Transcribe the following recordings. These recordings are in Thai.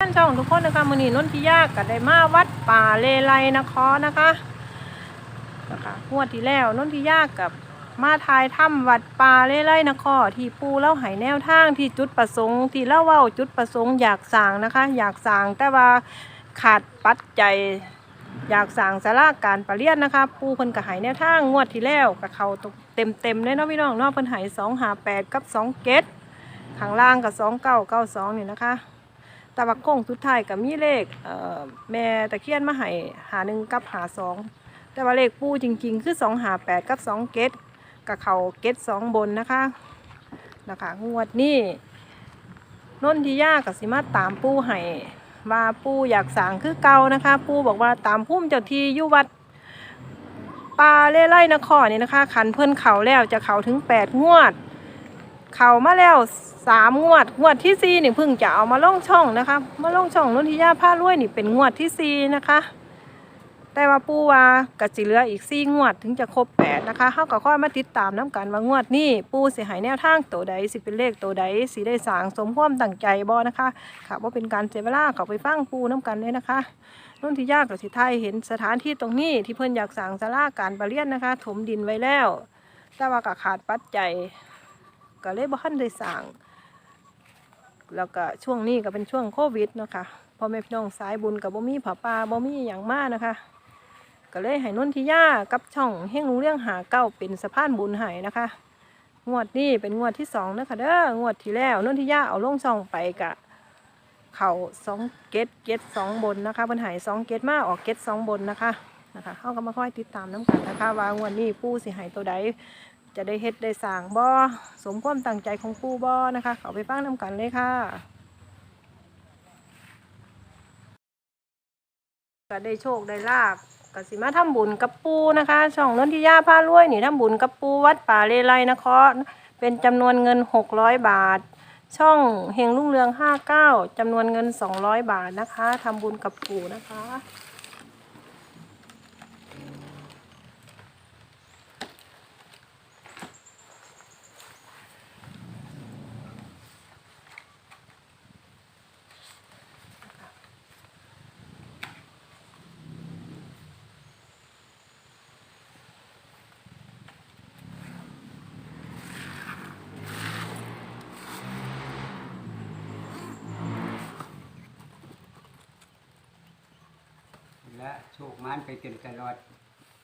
ท่านช่องทุกคนนะคะมือนีนนทิยากกับได้มาวัดป่าเลไลนครนะคะนะคะงวดที่แล้วนนทิยากกับมาทายถ้ำวัดป่าเลไลนครที่ปูเล่าหายแนวทางที่จุดประสงค์ที่เล่าว่าจุดประสงค์อยากสั่งนะคะ อยากสั่งแต่ว่าขาดปัจจัยอยากสั่งสาราการประเรียนนะคะ ปูเพิ่นก็ใหายแนวทางงวดที่แล้วกับเขาเต็มเต็มเลยเนาะพี่น้องเนาะเพิ่นหายสองหาแปดกับสองเกตข้างล่างกับสองเก้าเก้าสองนี่นะคะ ตะบักโค้งสุดท้ายกับมีเลขเแม่ตะเคียนมาให้หาหนึ่งกับหาสองแต่ว่าเลขปูจริง ๆ คือสองหาแปดกับสองเกตกับเขาเกตสองบนนะคะนะคะงวดนี้นนทิยากับสิมาตามปูให้ว่าปูอยากสั่งคือเก่านะคะ ปูบอกว่าตามพุ่มเจ้าที่ยุวัดปลาเล่ไล่นครนี่นะคะขันเพิ่อนเขาแล้วจะเขาถึงแปดงวด เขามาแล้วสามงวด งวดที่สี่นี่เพิ่งจะเอามาล่องช่องนะคะมาล่องช่องนนทิยาผ้ารวยนี่เป็นงวดที่สี่นะคะ แต่ว่าปูว่ากะจิเหลืออีกสี่งวดถึงจะครบแปดนะคะเข้าก็ค่อยมาติดตามน้กันว่างวดนี้ปูสิใหายแนวทางตัวใดสิเป็นเลขตัวใดสิได้สางสมความตั้งใจบ่นะคะค่ะว่าเป็นการเสียเวลาเขาไปฟังปูน้กันเลยนะคะนุนทิยากับสิไทยเห็นสถานที่ตรงนี้ที่เพิ่อนอยากสร้างศาลาการประเรียนนะคะ ถมดินไว้แล้ว แต่ว่าก็ขาดปัจจัย ก็เลยบ่ทันได้สร้างแล้วก็ช่วงนี้ก็เป็นช่วงโควิดเนาะค่ะพ่อแม่พี่น้องสายบุญกับบ่มีผาป่าบ่มีอย่างมากนะคะ ก็เลยให้นุ่นทิยากับช่องเฮงรู้เรื่องหาเก้าเป็นสะพานบุญให้นะคะ งวดนี้เป็นงวดที่สองนะคะเด้องวดที่แล้วนุ่นทิยาเอาลงช่องไปกะเข่าสองเกตเกตสองบนนะคะเพิ่นหายสองเกตมาออกเกตสองบนนะคะนะคะเขาก็มาค่อยติดตามน้ำกันนะคะว่างวดนี้ปูสิหายตัวใด จะได้เฮ็ดได้สร้างบ่อสมความตั้งใจของปู่บ่อนะคะ เขาไปฟังนำกันเลยค่ะก็ได้โชคได้ลาบก็สิมาทำบุญกับปูนะคะ ช่องนนทิยาพารวยนี่ทำบุญกับปูวัดป่าเลไลนครเป็นจำนวนเงิน 600 บาท ช่องเฮงรุ่งเรือง 59จำนวนเงิน 200 บาทนะคะทำบุญกับปูนะคะ โชคมันไปจนตลอด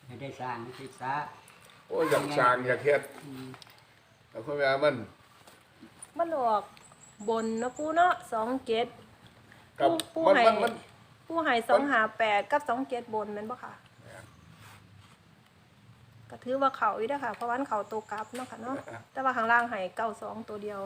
ให้ได้สร้างศึกษาโอ้ยอยากสร้างอยากเฮ็ดอืมแต่พ่อแม่มันมันออกบนเนาะปู่เนาะสองเกต กับผู้มันให้ มันมันผู้ใหายสองหาแปดกับสองเกตบนแม่นปะค่ะก็ถือว่าเขาอีกนะคะเพราะว่าเขาตัวกลับเนาะค่ะเนาะแต่ว่าข้างล่างใหายเก้าสองตัวเดียว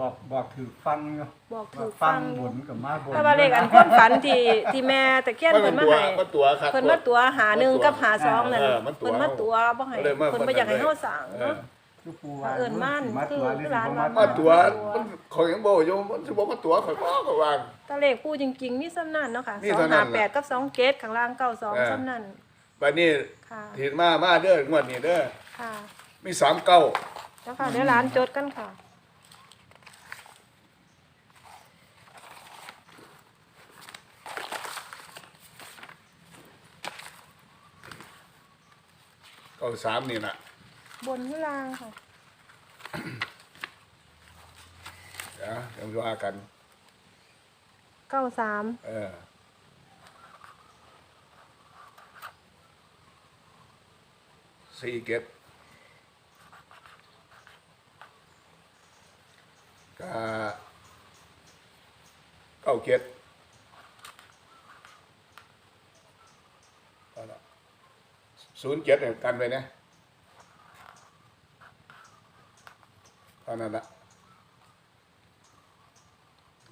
บอกบอกถือฟังเนาะบอกถืว่าอฟัฟังงบนกับมาบนแต่ว่าเลขอันความฝันที่ที่แม่ตะเคียนมันเพิ่นมาตัวให้มันตัวครับเพิ่นมาตัวหาหนึ่งกับหาสองนั่นเออมันตัวเพิ่นมาตัวบ่ให้เลยมาเพิ่นบ่อยากให้เฮาสั่งเออ เนาะ คือปูเอิ้นม่านมาตัวคือหรือร้านบ่ว่ามาตัว มันเขายังบอกอยู่มันสิบอกมาตัวข่อยบ่ก็วาง แตะเลขผู้จริงๆมีซ้ำนั่นเนาะค่ะมีสองเท่านั้หานแปดกับสองเกตข้างล่างเก้าสองเออซ้ำนั่นบัดนี้ค่ะเห็นมามาเด้องวดนี้เด้อค่ะมีสามเก้า แล้วค่ะเดี๋ยวร้านจดกันค่ะ เก้าสามนี่น่ะบนหรือล่างค่ะ เดี๋ยวเดี๋ยวว่ากัน เก้าสามเออสี่เก็ดก็เก้าเก็ดเอาละ ศูนย์เจ็ดเนี่ยกันไปนะเท่านั้นละ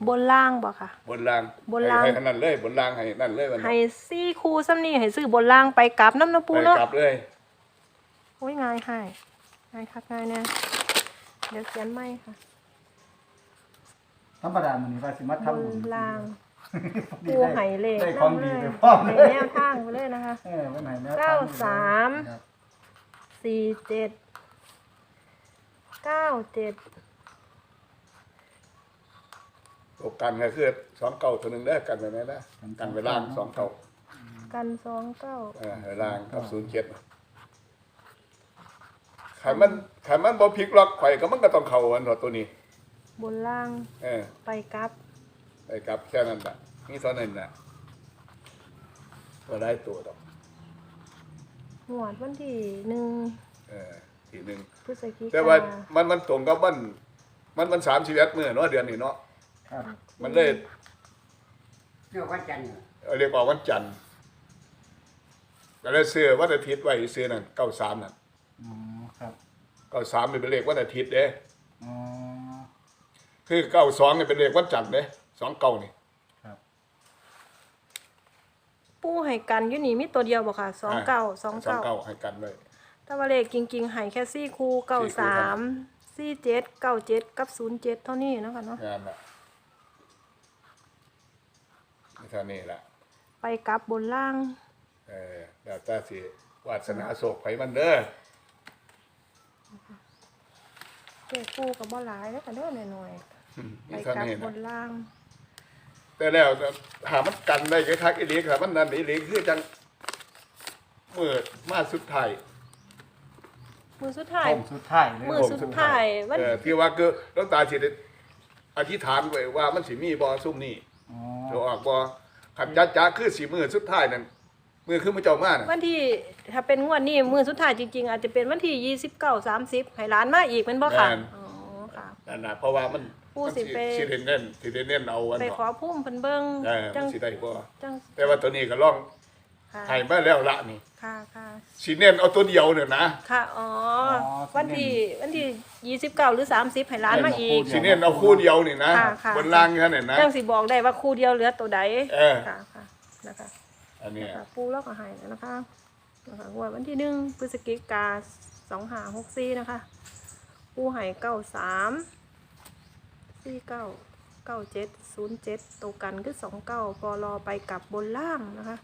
บนล่างบ่ค่ะ บนรางบนราง ให้ให้นั่นเลย บนรางให้นั่นเลยมันให้ซี่คูซ้ำนี่ให้ซื้อบนล่างไปกลับน้ำน้ำปูไปเนาะกลับเลย โอ้ยง่ายให้ง่ายคักง่ายแน่เดี๋ยวเขียนไม่ค่ะธรรมดามันนี่ว่าสิมาบทำบุญนล่างนี่ ปูได้ไห่เลขได้ของดีไปพร้อมในเลยแนวทางไปเลยนะคะ เออวันไหนแนวทงเก้าสาม ครับสี่เจ็ดเก้าเจ็ดตัวกันก็คือสองเก่าตัวหนึงได้อกันไว้แน่นะกันไว้ล่างสองเก่ากันสองเก้าเออไว้ล่างกับศูนย์เจ็ดขันมันขันมันบ่พลิกล็อกข่อยก็มันก็ต้องเข้าอันตัวนี้ บนล่างเออไปกลับไปกลับแค่นั้นแหละ นี่เท่านั้นแหละก็ได้ตัวดอกหวดวันที่หนึ่งเออทีหนึ่งพฤศจิกาแต่ว่ามันมันตรงกับมันมันมันสามสิบเอ็ดมื้อเนาะเดือนนี้เนาะครับมันเลยเรื่องวันจันทร์เอาเรียกว่าวันจันทร์ก็เลยซื้อวันอาทิตย์ไว้ซื้อนั่นเก้าสามนั่นอ๋อครับเก้าสามนี่เป็นเลขวันอาทิตย์เด้อ๋อคือเก้าสองนี่เป็นเลขวันจันทร์เด้สองเก้านี่ ครับ ปูให้กันอยู่นี่มีตัวเดียวบ่ค่ะสองเก้าสองสองเก้าเก้าให้กันไว้แต่ว่าเลขจริงๆให้แค่สี่คู่เก้าสี่คู่สาเท่านั้มนสี่เจ็ดเก้าเจ็ดกับศูนย์เจ็ดเท่านี้เนาะคะเนาะงานละนี่เท่านี้ละไปกลับบนล่าง เออแล้วแต่สิวาสนาโศกไผมันเด้อเลขคู่กับบ่หลายแล้วก็เด้อหน่อยๆไปนี่เท่ากลับนี้บนะนล่าง แต่แล้วหามันกันได้คักๆอีหลีครับมันนั่นอีหลีคือจังมืดมาสุดท้ายมือสุดท้ายโค้งสุดท้ายเลยมือสุดท้ายวันเออที่ว่าคือหลวงตาสิได้อธิษฐานไว้ว่ามันสิมีบ่ซุ่มนี้อ๋อจะออกบ่คันจ๊ะๆคือสิมือสุดท้ายนั่นมือคือมือเจ้ามาน่ะ วันที่ถ้าเป็นงวดนี้มือสุดท้ายจริงๆ อาจจะเป็นวันที่ยี่สิบเก้าสามสิบให้ร้านมาอีกแมันบ่ค่ะอ๋อค่ะ นั่นน่ะเพราะว่ามัน ผู้มันสิไปสิได้เน้นสิได้เน้นเอาอันไปเนาะขอพุ่มเพิ่นเบิ่งเออจัมังนสิได้บ่จังแต่ว่าตัวนี้ก็ลองค่ะให้มาแล้วละนี่ค่ะค่ะสิเน้นเอาตัวเดียวเนี่ยนะ ค่ะอ๋อวันที่วันที่ยี่สิบเก้าหรือสามสิบให้ร้านมาอีก สิเน้นเอาคู่เดียวนี่นะค่ะค่ะ บนล่างแค่นั้นนะ จังสิบอกได้ว่าคู่เดียวเหลือตัวใดเออ ค่ะค่ะนะคะอันเนี้ยนะคะปูแล้วก็ให้แล้วนะคะนะคะงวดวันที่หนึ่งพฤศจิกาสองห้าหกสี่นะคะ ปูให้เก้าสาม สี่เก้าเก้าเจ็ดศูนย์เจ็ดตัวกันคือสองเก้าปอรอไปกลับบนล่างนะคะ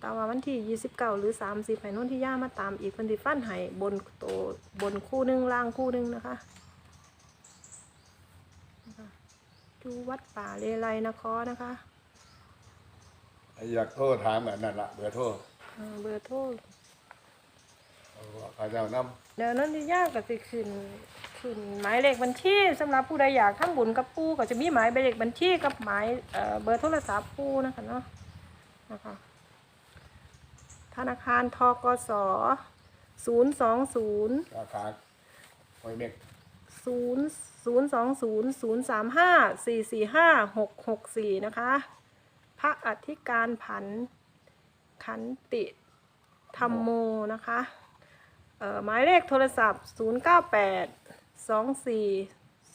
แต่ว่าวันที่ยี่สิบเก้าหรือสามสิบให้นุ่นที่ย่ามาตามอีกเพันธิฟันให้บนโตวบนคู่หนึ่งล่างคู่หนึ่งนะคะนะคะดูวัดป่าเลไลนครนะคะ อยากโทษถามแบบนั่นละเบอร์โทษเอ่อเบอร์โทรเอาว่าข้าเจ้านำเดี๋ยวนั้นที่ยากก็สิขึ้นขึ้นหมายเลขบัญชีสำหรับผู้ใดอยากทำบุญกับปูก็จะมีหมายเลขบัญชีกับหมายเอ่อเบอร์โทรศัพท์ปูนะคะเนาะนะคะธนาคารทกสศูนย์สองศูนย์ราคาหอยเม็กศูนย์ศูนย์สองศูนย์ศูนย์สามห้าสี่สี่ห้าหกหกสี่นะคะ พระอธิการผันขันติธรรมโมนะคะ หมายเลขโทรศัพท์ 0 9 8 2 4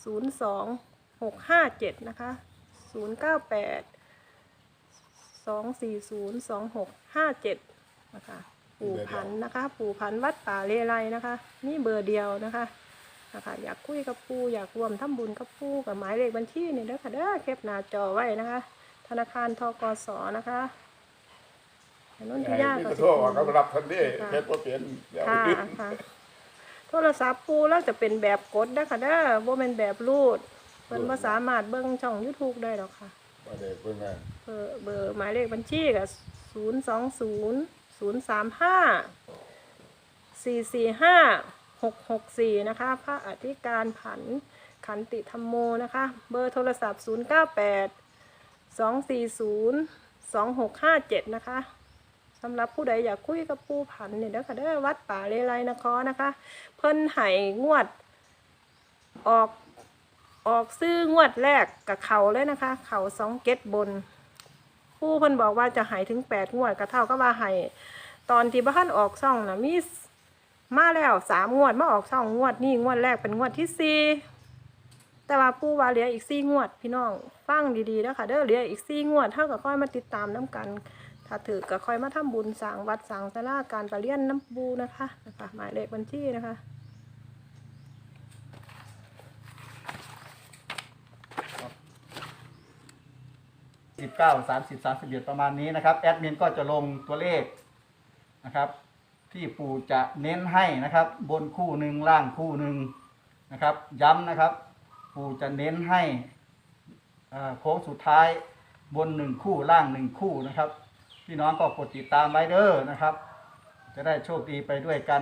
0 2 6 5 7 นะคะ 0 9 8 2 4 0 2 6 5 7 นะคะ ปู่พันธุ์นะคะ ปู่พันธุ์วัดป่าเลไลนะคะ นี่เบอร์เดียวนะคะนะคะ อยากคุยกับปู่อยากรวมทำบุญกับปู่กับหมายเลขบัญชีนี่เด้อค่ะเด้อแคปหน้าจอไว้นะคะ ธนาคารทกสนะคะอั นนนที่ยากนี่ก็ก็สิโทษว่าเขารับทันทีค่ะเฮ็ดบ่เป็นเดี๋ยวค่ะค่ะ โทรศัพท์ปูแล้วจะเป็นแบบกดนะคะเด้อบ่แม่นแบบรูดเพิ่นบ่สามารถเบิ่งช่อง YouTube ได้หรอกค่ะบ่ได้เพิ่นว่าเบอร์เบอร์หมายเลขบัญชีก็020 035 445 664 นะคะ พระอธิการผันขันติธรรมโมนะคะ เบอร์โทรศัพท์ 098 240 2657 นะคะ สำหรับผู้ใดอยากคุยกับปูผันเนี่ยเด้อค่ะเด้อวัดป่าเลไลนครนะคะ เพิ่นให้งวด ออกออกซื้องวดแรกกับเขาเลยนะคะ เขาสองเก็ตบน ผู้เพิ่นบอกว่าจะหายถึงแปดงวดก็เท่ากับว่าหายตอนที่บ้านออกซ่องนะมีมาแล้วสามงวดมาออกซ่องงวดนี่งวดแรกเป็นงวดที่สี่แต่ว่าปู่ว่าเหลืออีกสี่งวด พี่น้องฟังดีๆนะคะเด้อเหลืออีกสี่งวดเท่ากับค่อยมาติดตามน้กัน ถ้าถือก็ค่อยมาทำบุญสางวัดสางศาลาการประเรียนน้ำบูนะคะนะคะหมายเลขบัญชีนะคะสิบเก้าสามสิบสามสิบเอ็ดประมาณนี้นะครับ แอดมินก็จะลงตัวเลขนะครับ ที่ปู่จะเน้นให้นะครับ บนคู่หนึ่งล่างคู่หนึ่งนะครับ ย้ำนะครับ ปู่จะเน้นให้โค้งสุดท้ายบนหนึ่งคู่ล่างหนึ่งคู่นะครับ พี่น้องก็กดติดตามไว้เด้อนะครับ จะได้โชคดีไปด้วยกัน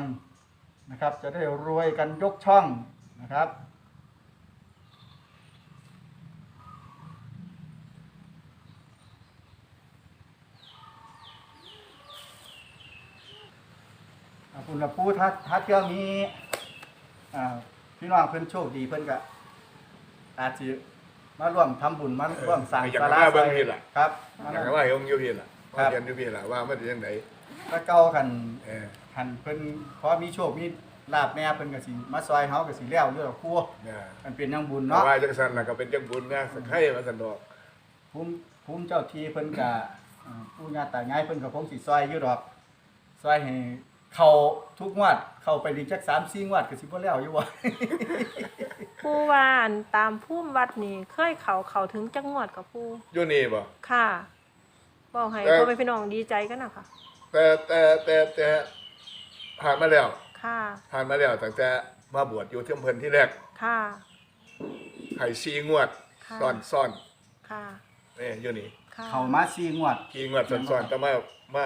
นะครับ จะได้รวยกันยกช่องนะครับอ่าคุณกับปูถ้าถ้าเที่ยวนี้อ่าพี่น้องเพิ่นโชคดีเพิ่นก็อาจจะมาร่วมทำบุญมาร่วมสั่งอยากศามาลาเบิ่ครับ อยากว่าเฮงอยู่พี่ล่ะ ครัว่าบเรียนอยู่พี่ล่ะว่ามันเป็นจังได ถ้าเก่ากันเออหันเพิ่นพอมีโชคมีลาบแม่เพิ่นก็สิมาซอยเฮาก็สิแล้วเรื่องครัวเนี่ยมันเป็นยังบุญแต่เนาะว่าจังซั่นน่ะก็เป็นจังบุญนะสักให้มาซั่นดอกภูมิภูมิเจ้าที่เพิ่นก็อ่าปู่ย่าตายายเพิ่นก็คงสิซอยอยู่ดอกซอยให้เข้าทุกงวดเข้าไปดีจัก3-4งวดก็สิบ่แล้วอยู่บ่ปูวาอันตามพุ่มวัดนี่เคยเขาเขาถึงจังหวัดกับปูอยู่นี่บ่ค่ะ บอกให้เอ่อพ่อแม่พี่น้องดีใจกันนะคะแต่แต่แต่แต่ผ่านมาแล้วค่ะผ่านมาแล้วตั้งแต่มาบวชอยู่ที่อำเภอที่แรกค่ะไห้ซีงวดค่ะ ซ่อนซ่อนค่ะนี่อยู่นี่ค่ะเข้ามา4งวดขี่งวดซ่อนซ่อนแต่มามา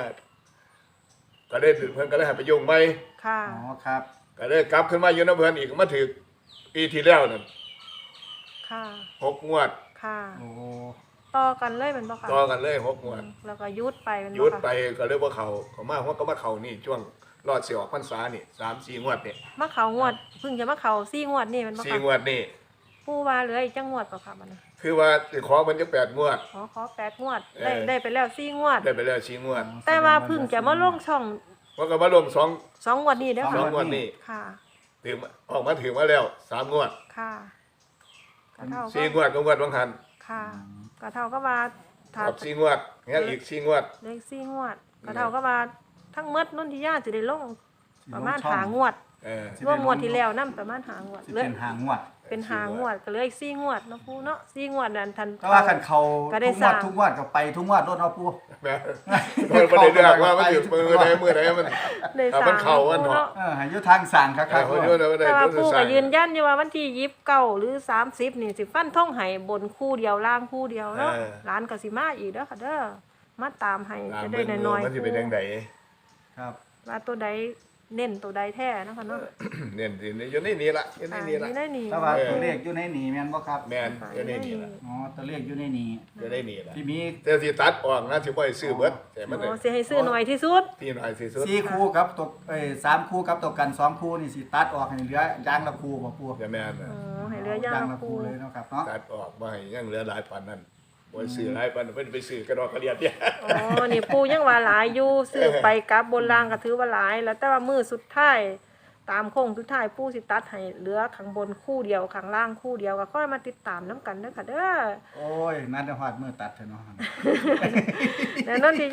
ก็ได้ถือเพิ่นก็ได้ให้ไปยุ่งไหมค่ะ อ๋อครับ ก็ได้กลับขึ้นมาอยู่น้ำเพิ่นอีกมาถือปีที่แล้วนั่นค่ะหกงวดค่ะ โอ้ ต่อกันเลยเป็นบ่ค่ะต่อกันเลยหกงวดแล้วก็ยุดไปเป็นบ่หยุดค่ะไปก็เลยว่าเขาเขามาหัวก็มาเขานี่ช่วงรอดเสียออกพรรษานี่สามสี่งวดนี่มาเขางวดเพิ่งจะมาเขาสี่งวดนี่เป็นบ่สี่ค่ะงวดนี่ปูว่าเหลืออีกจังงวดเปล่าค่ะมันน่ะคือว่าสิขอมันจะแปดงวด ขอขอแปดงวดเออได้ได้ไปแล้วสี่งวด ได้ไปแล้วสี่งวดแต่ว่าเพิ่งจะมาลงช่องว่าก็มาลงสองสองงวดนี้เด้อสค่ะองงวดนี่ค่ะถือมาออกมาถือมาแล้วสามงวดค่ะกระเท่าสี่งก็วดก็งวดบางหันค่ะ กระเท่าก็ว่าถ้ากับสี่งวดเงี้ยอีกสี่งวด เลขสี่งวดกระเท่าก็ว่าทั้งหมดนุ่นที่ย่าจะได้ลงประมาณสิลงช่องหางวดเออสิร่วมงวดที่แล้วนั่ประมาณหางวดสิเหลือเป็นหางวด เป็นหางวดก็เหลยสี่งวดเนาะปูเนาะสี่งวดนั่นทัน ก็ว่าคันเขาก็ได้ทุกงสวร้าดง ทุกงวดก็ไปทุกงวดรถเอาปูแม่มันไม่ได้เลือกว่ามันอยู่มือใดมือใดมัน ได้อะสร้างมันเข้าอันปูเนาะเนาะ เออให้อยุทางสั่งครับคเอรัอบเขาอยู่ในวันใดแต่ว่ารู้สึปูกก็ยืนยันอยู่ว่าวันที่ยิบเก้าหรือสามสิบนี่สิฟันท่องไห้บนคู่เดียวล่างคู่เดียวเนาะร้านก็สิมาอีกเด้อค่ะเด้อมาตามให้จะได้น้อยๆมันจะเป็นยังไง ครับ ว่าตัวใด เน้นตัวใดแท้นะคะเนาะเนี่ยอยู่ในนี้ละอยู่ในนี้ละอ่าอยู่ในนี่แต่ว่าเออตัวเลขอยู่ในหนีแม่นบ่ครับแมนอยู่ในนี้ละอ๋อตัวเลขอยู่ในหนีอยู่ในนี้ละที่มีแต่ที่ตัดออกนะที่บ่ให้ซื้อเบิดแต่มันโอ้สิให้ซื้อหน่อยที่สุด ที่น้อยที่สุดสี่คู่ครับตกเอ้ยสามคู่ครับตกกันสองคู่นี่สิตัดออกให้เหลือยางละคู่บ่ปูจะแม่นอ๋น่ะอให้เหลือย่างละคูคู่เลยเนาะครับเนาะตัดออกบ่ให้ยังเหลือหลายปานนั้น บ่ให้ซื้อหลายปานนั้นเพิ่นไปซื้อกระดอกกระเดียดเนี่ยอ๋อนี่ปูยังว่าหลายอยู่ซื้อไปกลับบนรางก็ถือว่าหลาย แล้วแต่ว่ามือสุดท้ายตามโค้งสุดท้ายปูสิตัดให้เหลือข้างบนคู่เดียวข้างล่างคู่เดียวก็ค่อยมาติดตามน้ำกันเด้อค่ะเด้อโอ้ยนั่นจะฮอดมือตัดเถอะเนาะ แล้วนั่นที่